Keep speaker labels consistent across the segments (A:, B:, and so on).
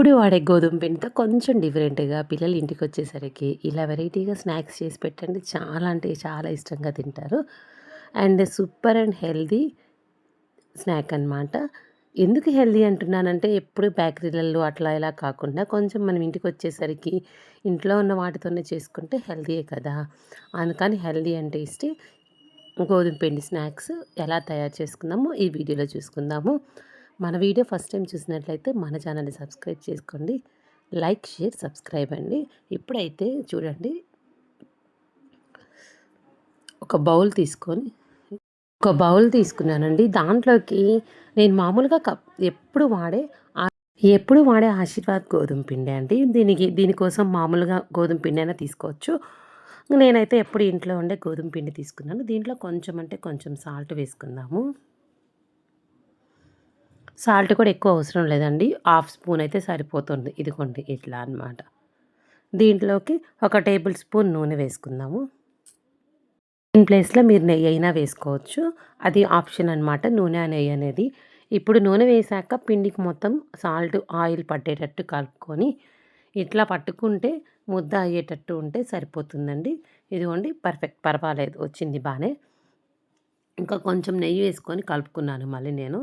A: ఎప్పుడు వాడే గోధుమ పిండితో కొంచెం డిఫరెంట్గా పిల్లలు ఇంటికి వచ్చేసరికి ఇలా వెరైటీగా స్నాక్స్ చేసి పెట్టండి. చాలా అంటే చాలా ఇష్టంగా తింటారు. And super and healthy snack అనమాట ఎందుకు హెల్దీ అంటున్నానంటే ఎప్పుడు బేకరీలలో అట్లా ఇలా కాకుండా కొంచెం మనం ఇంటికి వచ్చేసరికి ఇంట్లో ఉన్న వాటితోనే చేసుకుంటే హెల్దీయే కదా. అందుకని హెల్దీ అండ్ టేస్టీ గోధుమ పిండి స్నాక్స్ ఎలా తయారు చేసుకుందామో ఈ వీడియోలో చూసుకుందాము. మన వీడియో ఫస్ట్ టైం చూసినట్లయితే మన ఛానల్ని సబ్స్క్రైబ్ చేసుకోండి. లైక్ షేర్ సబ్స్క్రైబ్ అండి. ఇప్పుడైతే చూడండి. ఒక బౌల్ తీసుకొని ఒక బౌల్ తీసుకున్నానండి. దాంట్లోకి నేను మామూలుగా కప్ ఎప్పుడు వాడే ఎప్పుడు వాడే ఆశీర్వాద్ గోధుమ పిండి అండి. దీనికి దీనికోసం మామూలుగా గోధుమ పిండి అయినా తీసుకోవచ్చు. నేనైతే ఎప్పుడు ఇంట్లో ఉండే గోధుమ పిండి తీసుకున్నాను. దీంట్లో కొంచెం అంటే కొంచెం సాల్ట్ వేసుకుందాము. సాల్ట్ కూడా ఎక్కువ అవసరం లేదండి. హాఫ్ స్పూన్ అయితే సరిపోతుంది. ఇదిగోండి ఇట్లా అనమాట దీంట్లోకి ఒక టేబుల్ స్పూన్ నూనె వేసుకుందాము. దీని ప్లేస్లో మీరు నెయ్యి అయినా వేసుకోవచ్చు. అది ఆప్షన్ అనమాట నూనె నెయ్యి అనేది. ఇప్పుడు నూనె వేసాక పిండికి మొత్తం సాల్ట్ ఆయిల్ పట్టేటట్టు కలుపుకొని ఇట్లా పట్టుకుంటే ముద్ద అయ్యేటట్టు ఉంటే సరిపోతుందండి. ఇదిగోండి పర్ఫెక్ట్ పర్వాలేదు వచ్చింది బాగానే. ఇంకా కొంచెం నెయ్యి వేసుకొని కలుపుకున్నాను మళ్ళీ నేను.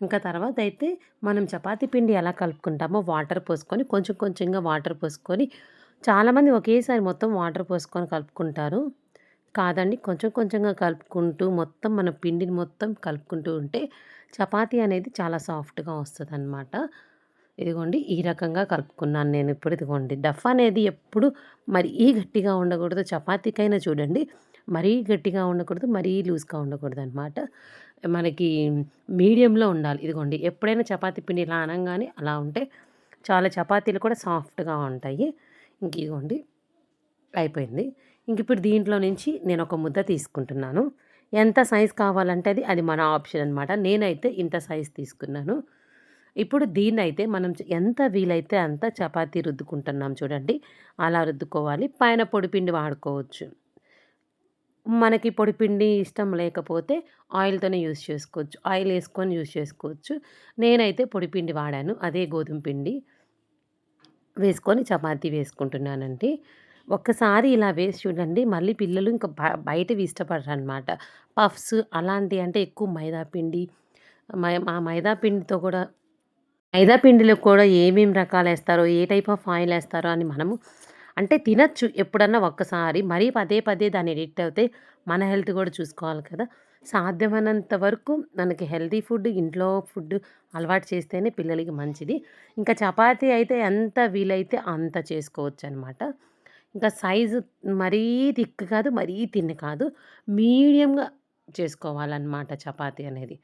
A: ఇంకా తర్వాత అయితే మనం చపాతీ పిండి ఎలా కలుపుకుంటామో వాటర్ పోసుకొని కొంచెం కొంచెంగా వాటర్ పోసుకొని చాలామంది ఒకేసారి మొత్తం వాటర్ పోసుకొని కలుపుకుంటారు. కాదండి కొంచెం కొంచెంగా కలుపుకుంటూ మొత్తం మన పిండిని మొత్తం కలుపుకుంటూ ఉంటే చపాతీ అనేది చాలా సాఫ్ట్గా వస్తుంది అనమాట ఇదిగోండి ఈ రకంగా కలుపుకున్నాను నేను ఇప్పుడు. ఇదిగోండి డఫ్ అనేది ఎప్పుడు మరీ గట్టిగా ఉండకూడదు. చపాతీకైనా చూడండి మరీ గట్టిగా ఉండకూడదు మరీ లూజ్గా ఉండకూడదు అనమాట మనకి మీడియంలో ఉండాలి. ఇదిగోండి ఎప్పుడైనా చపాతీ పిండి ఇలా అనగానే అలా ఉంటే చాలా చపాతీలు కూడా సాఫ్ట్గా ఉంటాయి. ఇంక ఇదిగోండి అయిపోయింది. ఇంక ఇప్పుడు దీంట్లో నుంచి నేను ఒక ముద్ద తీసుకుంటున్నాను. ఎంత సైజ్ కావాలంటే అది అది మన ఆప్షన్ అనమాట నేనైతే ఇంత సైజ్ తీసుకున్నాను. ఇప్పుడు దీన్ని అయితే మనం ఎంత వీలైతే అంత చపాతీ రుద్దుకుంటున్నాం చూడండి. అలా రుద్దుకోవాలి. పైన పొడిపిండి వాడుకోవచ్చు. మనకి పొడిపిండి ఇష్టం లేకపోతే ఆయిల్‌తోనే యూజ్ చేసుకోవచ్చు. ఆయిల్ వేసుకొని యూజ్ చేసుకోవచ్చు. నేనైతే పొడిపిండి వాడాను. అదే గోధుమ పిండి. వేసుకొని చపాతీ వేసుకుంటున్నానండి. ఒక్కసారి ఇలా వేసి చూడండి మళ్ళీ పిల్లలు ఇంకా బయటవి ఇష్టపడరు అనమాట పఫ్స్ అలాంటివి అంటే ఎక్కువ మైదా పిండి మై మా మైదా పిండితో కూడా మైదా పిండిలో కూడా ఏమేమి రకాలు వేస్తారో ఏ టైప్ ఆఫ్ ఆయిల్ వేస్తారో అని మనము అంటే తినచ్చు ఎప్పుడన్నా ఒక్కసారి. మరీ పదే పదే దాన్ని ఎడిక్ట్ అవుతే మన హెల్త్ కూడా చూసుకోవాలి కదా. సాధ్యమైనంత వరకు మనకి హెల్తీ ఫుడ్ ఇంట్లో ఫుడ్ అలవాటు చేస్తేనే పిల్లలకి మంచిది. ఇంకా చపాతీ అయితే ఎంత వీలైతే అంత చేసుకోవచ్చు అనమాట ఇంకా సైజు మరీ థిక్ కాదు మరీ తిన్ని కాదు. మీడియంగా చేసుకోవాలన్నమాట చపాతీ అనేది.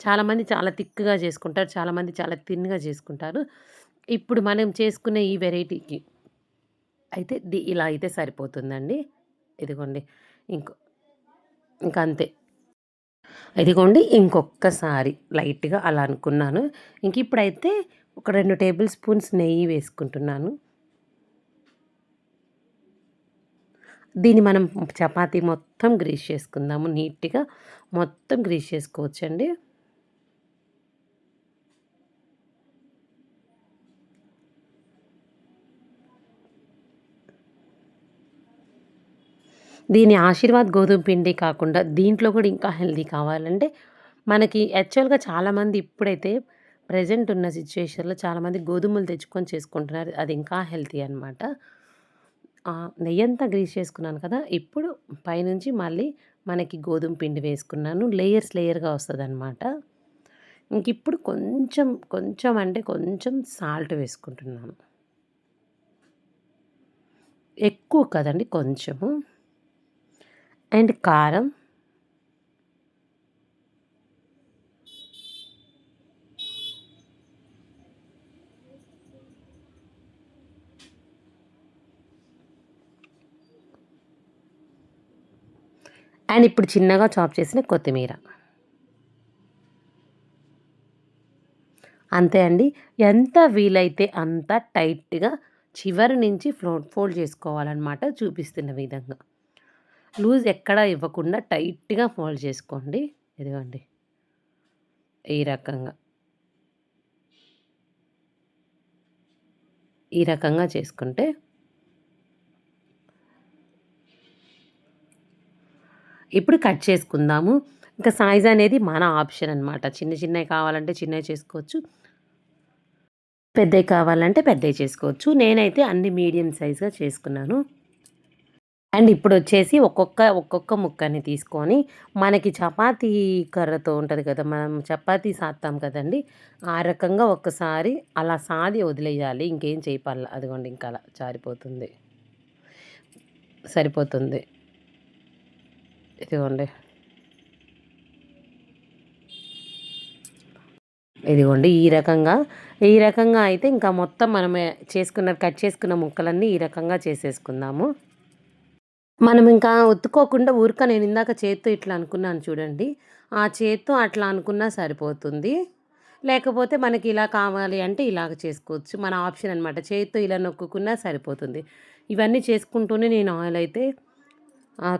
A: చాలామంది చాలా థిక్గా చేసుకుంటారు చాలామంది చాలా తిన్గా చేసుకుంటారు. ఇప్పుడు మనం చేసుకునే ఈ వెరైటీకి అయితే ది ఇలా అయితే సరిపోతుందండి. ఇదిగోండి. ఇంకో ఇంకా అంతే ఇదిగోండి ఇంకొకసారి లైట్గా అలా అనుకున్నాను. ఇంక ఇప్పుడైతే ఒక రెండు టేబుల్ స్పూన్స్ నెయ్యి వేసుకుంటున్నాను. దీన్ని మనం చపాతీ మొత్తం గ్రీస్ చేసుకుందాము. నీట్గా మొత్తం గ్రీస్ చేసుకోవచ్చండి. దీని ఆశీర్వాద్ గోధుమ పిండి కాకుండా దీంట్లో కూడా ఇంకా హెల్దీ కావాలంటే మనకి యాక్చువల్గా చాలామంది ఇప్పుడైతే ప్రజెంట్ ఉన్న సిచ్యువేషన్లో చాలామంది గోధుమలు తెచ్చుకొని చేసుకుంటున్నారు. అది ఇంకా హెల్తీ అనమాట నెయ్యి అంతా గ్రీస్ చేసుకున్నాను కదా ఇప్పుడు పైనుంచి మళ్ళీ మనకి గోధుమ పిండి వేసుకున్నాను. లేయర్స్ లేయర్గా వస్తుంది అనమాట ఇంక ఇప్పుడు కొంచెం కొంచెం అంటే కొంచెం సాల్ట్ వేసుకుంటున్నాను. ఎక్కువ కదండి కొంచెము. అండ్ కారం. అండ్ ఇప్పుడు చిన్నగా చాప్ చేసిన కొత్తిమీర. అంతే అండి. ఎంత వీలైతే అంత టైట్గా చివరి నుంచి ఫ్లోట్ ఫోల్డ్ చేసుకోవాలన్నమాట చూపిస్తున్న విధంగా. లూజ్ ఎక్కడ ఇవ్వకుండా టైట్గా ఫోల్డ్ చేసుకోండి. ఇదిగోండి. ఈ రకంగా. ఈ రకంగా చేసుకుంటే ఇప్పుడు కట్ చేసుకుందాము. ఇంకా సైజ్ అనేది మన ఆప్షన్ అనమాట చిన్న చిన్నవి కావాలంటే చిన్నవి చేసుకోవచ్చు. పెద్దవి కావాలంటే పెద్దవి చేసుకోవచ్చు. నేనైతే అన్ని మీడియం సైజ్గా చేసుకున్నాను. అండ్ ఇప్పుడు వచ్చేసి ఒక్కొక్క ఒక్కొక్క ముక్కని తీసుకొని మనకి చపాతీ కర్రతో ఉంటుంది కదా మనం చపాతీ సాత్తాం కదండి ఆ రకంగా ఒక్కసారి అలా సాది వదిలేయాలి ఇంకేం చేయపాల అదిగోండి ఇంకా అలా జారిపోతుంది. సరిపోతుంది. ఇదిగోండి. ఇదిగోండి ఈ రకంగా ఈ రకంగా అయితే ఇంకా మొత్తం మనం చేసుకున్న కట్ చేసుకున్న ముక్కలన్నీ ఈ రకంగా చేసేసుకుందాము. మనం ఇంకా ఒత్తుకోకుండా ఊరిక నేను ఇందాక చేత్తో ఇట్లా అనుకున్నాను చూడండి. ఆ చేత్తో అట్లా అనుకున్నా సరిపోతుంది. లేకపోతే మనకి ఇలా కావాలి అంటే ఇలాగ చేసుకోవచ్చు. మన ఆప్షన్ అనమాట చేత్తో ఇలా నొక్కుకున్నా సరిపోతుంది. ఇవన్నీ చేసుకుంటూనే నేను ఆయిల్ అయితే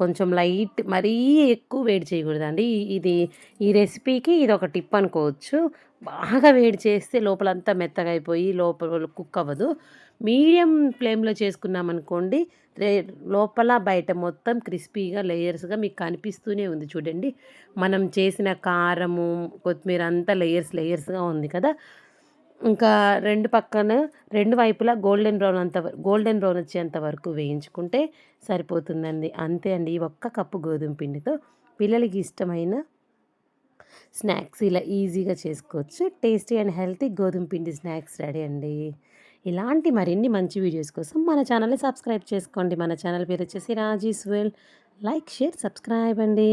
A: కొంచెం లైట్ మరీ ఎక్కువ వేడి చేయకూడదండి. ఇది ఈ రెసిపీకి ఇది ఒక టిప్ అనుకోవచ్చు. బాగా వేడి చేస్తే లోపలంతా మెత్తగా అయిపోయి లోపల కుక్ అవ్వదు. మీడియం ఫ్లేమ్లో చేసుకున్నామనుకోండి రే లోపల బయట మొత్తం క్రిస్పీగా లేయర్స్గా మీకు కనిపిస్తూనే ఉంది చూడండి. మనం చేసిన కారము కొత్తిమీర అంతా లేయర్స్ లేయర్స్గా ఉంది కదా. ఇంకా రెండు పక్కన రెండు వైపులా గోల్డెన్ బ్రౌన్ అంత గోల్డెన్ బ్రౌన్ వచ్చేంత వరకు వేయించుకుంటే సరిపోతుందండి. అంతే అండి. ఈ ఒక్క కప్పు గోధుమ పిండితో పిల్లలకి ఇష్టమైన స్నాక్స్ ఇలా ఈజీగా చేసుకోవచ్చు. టేస్టీ అండ్ హెల్తీ గోధుమ పిండి స్నాక్స్ రెడీ అండి. ఇలాంటి మరిన్ని మంచి వీడియోస్ కోసం మన ఛానల్ని సబ్స్క్రైబ్ చేసుకోండి. మన ఛానల్ పేరు వచ్చేసి Raji's well like share subscribe అండి.